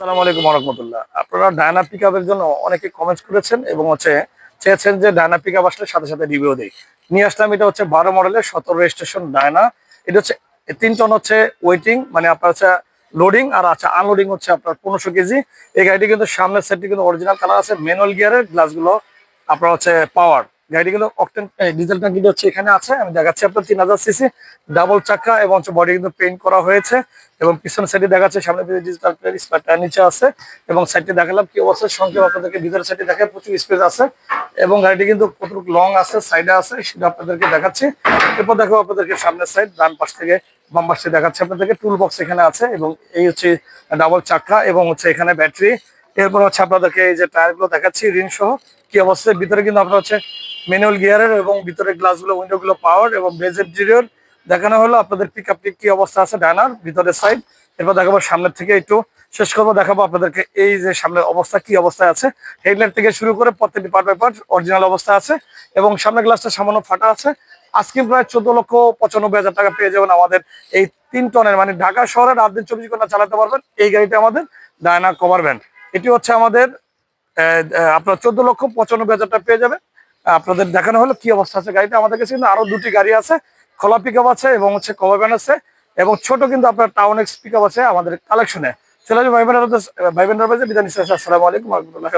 আসসালামু আলাইকুম রহমতুল্লাহ আপনারা ডায়না পিক জন্য অনেকে কমেন্ট করেছেন এবং হচ্ছে চেয়েছেন যে ডায়না পিক আসলে সাথে সাথে রিভিউ দেই। নিয়ে আসলাম, এটা হচ্ছে বারো মডেলের সতেরো রেজিস্ট্রেশন ডায়না। এটা হচ্ছে তিন টন হচ্ছে ওয়েটিং মানে আপনার হচ্ছে লোডিং আর আচ্ছা আনলোডিং হচ্ছে আপনার পনেরোশো কেজি। এই গাড়িটি কিন্তু সামনের সাইডটি কিন্তু অরিজিনাল কালার আছে ম্যানুয়াল গিয়ারের গ্লাসগুলো আপনার হচ্ছে পাওয়ার গাড়িটি কিন্তু ডিজেল কিন্তু হচ্ছে এখানে আছে। আমি দেখাচ্ছি আপনার তিন হাজার সিসি ডাবল চাকা এবং হচ্ছে বডি কিন্তু পেইন্ট করা হয়েছে এবং পিছনের সাইডে দেখাচ্ছে, সামনে ডিজিটাল স্পারটার নিচে আছে এবং সাইডটি দেখালাম কি অবস্থা, সংক্ষেপ আপনাদেরকে ভিতরের সাইডে দেখে প্রচুর স্পেস আছে এবং গাড়িটি কিন্তু কতটুকু লং আছে সাইডে আছে সেটা আপনাদেরকে দেখাচ্ছি। এরপর দেখো আপনাদেরকে সামনের সাইড ডান পাশ থেকে বাম পাশ দেখাচ্ছে আপনাদেরকে টুল বক্স এখানে আছে এবং এই হচ্ছে ডাবল চাকা এবং হচ্ছে এখানে ব্যাটারি এরপর হচ্ছে আপনাদেরকে এই যে টায়ারগুলো দেখাচ্ছি রিং সহ, কি অবস্থায়? ভিতরে কিন্তু আপনার হচ্ছে ম্যানুয়াল গিয়ারের এবং ভিতরে গ্লাসগুলো উইন্ডোগুলো পাওয়ার এবং বেজের জিরিয়র দেখানো হলো। আপনাদের পিক আপটি কি অবস্থা আছে? ডানার, ভিতরের সাইড এরপর দেখাবো সামনের থেকে একটু শেষ করব, দেখাবো আপনাদেরকে এই যে সামনের অবস্থা, কি অবস্থায় আছে। হেডলাইট থেকে শুরু করে প্রত্যেকটি পার্ট বাই পার্ট অরিজিনাল অবস্থা আছে এবং সামনের গ্লাসটা সামান্য ফাটা আছে। আজকে প্রায় চোদ্দ লক্ষ পঁচানব্বই হাজার টাকা পেয়ে যাবেন আমাদের এই তিন টনের মানে ঢাকা শহরে রাত দিন চব্বিশ ঘণ্টা চালাতে পারবেন। এই গাড়িটা আমাদের ডায়না কভার ভ্যান এটি হচ্ছে আমাদের আপনার চোদ্দ লক্ষ পঁচানব্বই হাজার টাকা পেয়ে যাবেন। আপনাদের দেখানো হলো কি অবস্থা আছে গাড়িটা। আমাদের কাছে কিন্তু আরও দুটি গাড়ি আছে, খোলা পিক আছে এবং হচ্ছে কভার ভ্যান আছে এবং ছোট কিন্তু আপনার টাউন এক্স পিক আছে আমাদের কালেকশনে চলে যাবে ভাই বোনেরা ভাই বোনেরা নিচ্ছে। আসসালামু আলাইকুম রহমতুল্লাহ